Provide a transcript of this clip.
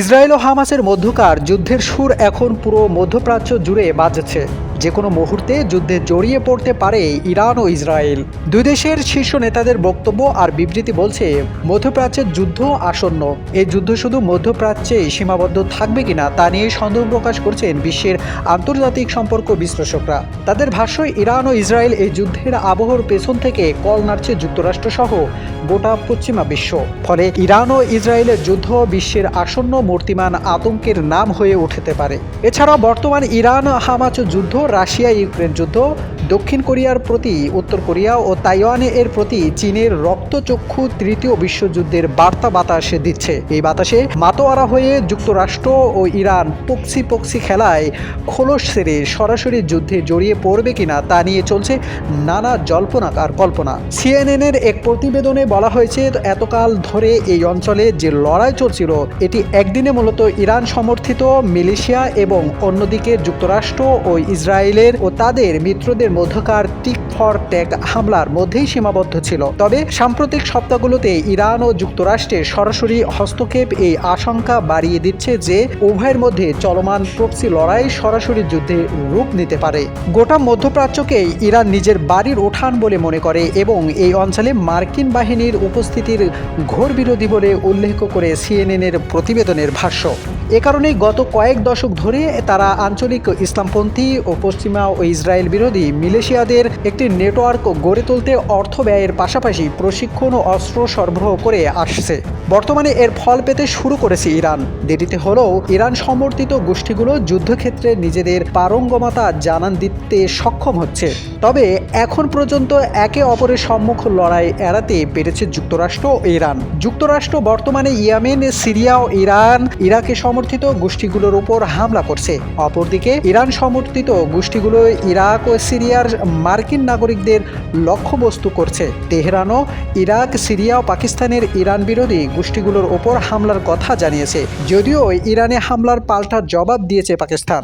Israel ও হামাসের মধ্যকার যুদ্ধের সুর এখন পুরো মধ্যপ্রাচ্য জুড়ে বাজছে। যে কোনো মুহূর্তে যুদ্ধে জড়িয়ে পড়তে পারে ইরান ও ইসরায়েল। দুই দেশের শীর্ষ নেতাদের বক্তব্য আর বিবৃতি বলছে, মধ্যপ্রাচ্যের যুদ্ধ আসন্ন। এই যুদ্ধ শুধু মধ্যপ্রাচ্যে সীমাবদ্ধ থাকবে কিনা তা নিয়ে সন্দেহ প্রকাশ করছেন বিশ্বের আন্তর্জাতিক সম্পর্ক বিশ্লেষকরা। তাদের ভাষ্য, ইরান ও ইসরায়েল এই যুদ্ধের আবহর পেছন থেকে কল নাড়ছে যুক্তরাষ্ট্র সহ গোটা পশ্চিমা বিশ্ব। ফলে ইরান ও ইসরায়েলের যুদ্ধ বিশ্বের আসন্ন মূর্তিমান আতঙ্কের নাম হয়ে উঠতে পারে। এছাড়া বর্তমান ইরান হামাচ যুদ্ধ রাশিয়া ইউক্রেন যুদ্ধ দক্ষিণ কোরিয়ার প্রতি, উত্তর কোরিয়া ও তাইওয়ানে এর প্রতি চীনের রক্তচক্ষু তৃতীয় বিশ্বযুদ্ধের বার্তা বাতাসে দিচ্ছে। এই বাতাসে মাতোয়ারা হয়ে যুক্তরাষ্ট্র ও ইরান পক্সি পক্সি খেলায় খোলস সেরে সরাসরি যুদ্ধে জড়িয়ে পড়বে কিনা তা নিয়ে চলছে নানা জল্পনা আর কল্পনা। সিএনএনের এক প্রতিবেদনে বলা হয়েছে, এতকাল ধরে এই অঞ্চলে যে লড়াই চলছিল, এটি একদিনে মূলত ইরান সমর্থিত মিলিশিয়া এবং অন্যদিকে যুক্তরাষ্ট্র ও ইসরায়েলের ও তাদের মিত্রদের মধ্যকার টিক ফর ট্যাগ হামলার মধ্যেই সীমাবদ্ধ ছিল। তবে সাম্প্রতিক সপ্তাহগুলোতে ইরান ও যুক্তরাষ্ট্রের সরাসরি হস্তক্ষেপ এই আশঙ্কা বাড়িয়ে দিচ্ছে যে উভয়ের মধ্যে চলমান প্রক্সি লড়াই সরাসরি যুদ্ধে রূপ নিতে পারে। গোটা মধ্যপ্রাচ্যকে ইরান নিজের বাড়ির ওঠান বলে মনে করে এবং এই অঞ্চলে মার্কিন বাহিনীর উপস্থিতির ঘোর বিরোধী বলে উল্লেখ করে সিএনএনের প্রতিবেদনের ভাষ্য। এ কারণেই গত কয়েক দশক ধরে তারা আঞ্চলিক ইসলামপন্থী ও পশ্চিমা ও ইসরায়েল বিরোধী মিলেশিয়াদের একটি নেটওয়ার্ক গড়ে তুলতে অর্থ ব্যয়ের পাশাপাশি প্রশিক্ষণ ও অস্ত্র সরবরাহ করে আসছে। বর্তমানে এর ফল পেতে শুরু করেছে ইরান। দেরিতে হলেও ইরান সমর্থিত গোষ্ঠীগুলো যুদ্ধক্ষেত্রে নিজেদের পারঙ্গমতা জানান দিতে সক্ষম হচ্ছে। তবে এখন পর্যন্ত একে অপরের সম্মুখ লড়াই এড়াতে পেরেছে যুক্তরাষ্ট্র ও ইরান। যুক্তরাষ্ট্র বর্তমানে ইয়েমেন, সিরিয়া ও ইরান, ইরাকে সমর্থিত গোষ্ঠীগুলোর উপর হামলা করছে। অপরদিকে, ইরান সমর্থিত গোষ্ঠীগুলো ইরাক ও সিরিয়ার মার্কিন নাগরিকদের লক্ষ্যবস্তু করছে। তেহরানও ইরাক, সিরিয়া ও পাকিস্তানের ইরান বিরোধী গোষ্ঠীগুলোর ওপর হামলার কথা জানিয়েছে। যদিও ইরানে হামলার পাল্টা জবাব দিয়েছে পাকিস্তান।